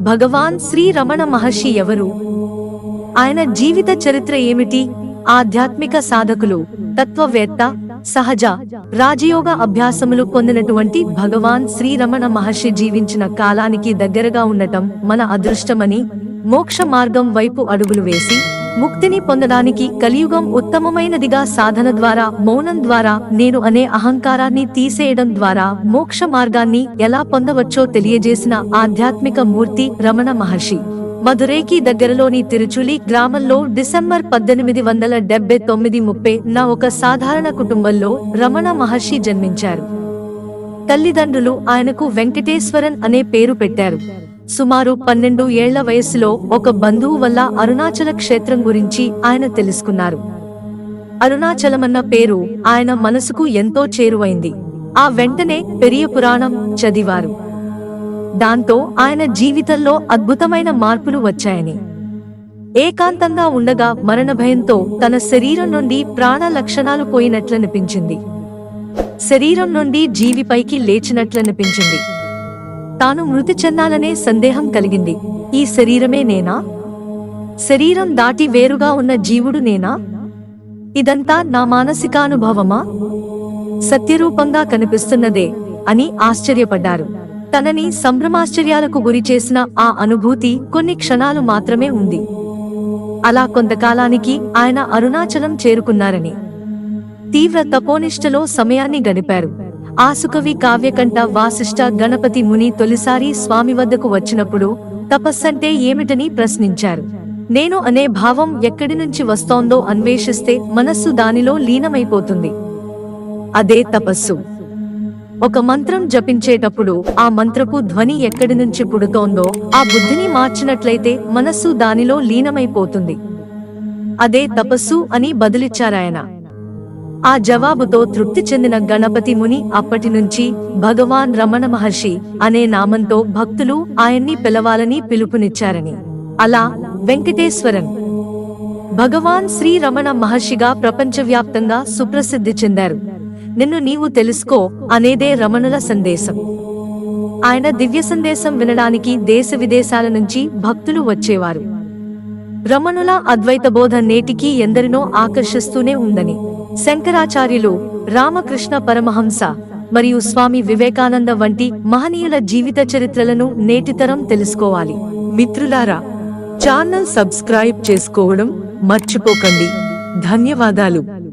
భగవాన్ శ్రీ రమణ మహర్షి ఎవరు? ఆయన జీవిత చరిత్ర ఏమిటి? ఆధ్యాత్మిక సాధకులు తత్వవేత్త సహజ రాజయోగ అభ్యాసములు పొందినటువంటి భగవాన్ శ్రీరమణ మహర్షి జీవించిన కాలానికి దగ్గరగా ఉండటం మన అదృష్టమని మోక్ష మార్గం వైపు అడుగులు వేసి ముక్తిని పొందడానికి కలియుగం ఉత్తమమైనదిగా సాధన ద్వారా మౌనం ద్వారా నేను అనే అహంకారాన్ని తీసేయడం ద్వారా మోక్ష మార్గాన్ని ఎలా పొందవచ్చో తెలియజేసిన ఆధ్యాత్మిక మూర్తి రమణ మహర్షి. మధురైకి దగ్గరలోని తిరుచులి గ్రామంలో డిసెంబర్ పద్దెనిమిది వందల డెబ్బై తొమ్మిది ముప్పై నా ఒక సాధారణ కుటుంబంలో రమణ మహర్షి జన్మించారు. తల్లిదండ్రులు ఆయనకు వెంకటేశ్వరన్ అనే పేరు పెట్టారు. సుమారు పన్నెండు ఏళ్ళ వయస్సులో ఒక బంధువు వల్ల అరుణాచల క్షేత్రం గురించి ఆయన తెలుసుకున్నారు. అరుణాచలమన్న పేరు ఆయన మనసుకు ఎంతో చేరువైంది. ఆ వెంటనే పెరియ పురాణం చదివారు. దాంతో ఆయన జీవితంలో అద్భుతమైన మార్పులు వచ్చాయని. ఏకాంతంగా ఉండగా మరణ భయంతో తన శరీరం నుండి ప్రాణ లక్షణాలు పోయినట్లనిపించింది. శరీరం నుండి జీవిపైకి లేచినట్లనిపించింది. తాను మృతి చెందాలనే సందేహం కలిగింది. ఈ శరీరమే నేనా? శరీరం దాటి వేరుగా ఉన్న జీవుడు నేనా? ఇదంతా నా మానసికానుభవమా? సత్యరూపంగా కనిపిస్తున్నదే అని ఆశ్చర్యపడ్డారు. తనని సంభ్రమాశ్చర్యాలకు గురి చేసిన ఆ అనుభూతి కొన్ని క్షణాలు మాత్రమే ఉంది. అలా కొంతకాలానికి ఆయన అరుణాచలం చేరుకున్నారని. తీవ్ర తపోనిష్టలో సమయాన్ని గడిపారు. ఆసుకవి కావ్యకంఠ వాసిష్ఠ గణపతి ముని తొలిసారి స్వామి వద్దకు వచ్చినప్పుడు తపస్సంటే ఏమిటని ప్రశ్నించారు. నేను అనే భావం ఎక్కడి నుంచి వస్తోందో అన్వేషిస్తే మనస్సు దానిలో లీనమైపోతుంది. అదే తపస్సు. ఒక మంత్రం జపించేటప్పుడు ఆ మంత్రపు ధ్వని ఎక్కడి నుంచి పుడుతోందో ఆ బుద్ధిని మార్చినట్లయితే మనస్సు దానిలో లీనమైపోతుంది. అదే తపస్సు అని బదులిచ్చారాయన. ఆ జవాబుతో తృప్తి చెందిన గణపతి ముని అప్పటి నుంచి భగవాన్ రమణ మహర్షి అనే నామంతో భక్తులు ఆయన్ని పిలవాలని పిలుపునిచ్చారని. అలా వెంకటేశ్వరన్ భగవాన్ శ్రీ రమణ మహర్షిగా ప్రపంచవ్యాప్తంగా సుప్రసిద్ధి చెందారు. నిన్ను నీవు తెలుసుకో అనేదే రమణుల సందేశం. ఆయన దివ్య సందేశం వినడానికి దేశ విదేశాల నుంచి భక్తులు వచ్చేవారు. రమణుల అద్వైత బోధ నేటికి ఎందరినో ఆకర్షిస్తూనే ఉందని. శంకరాచార్యులు రామకృష్ణ పరమహంస మరియు స్వామి వివేకానంద వంటి మహనీయుల జీవిత చరిత్రలను నేటితరం తెలుసుకోవాలి. మిత్రులారా ఛానల్ సబ్స్క్రైబ్ చేసుకోవడం మర్చిపోకండి. ధన్యవాదాలు.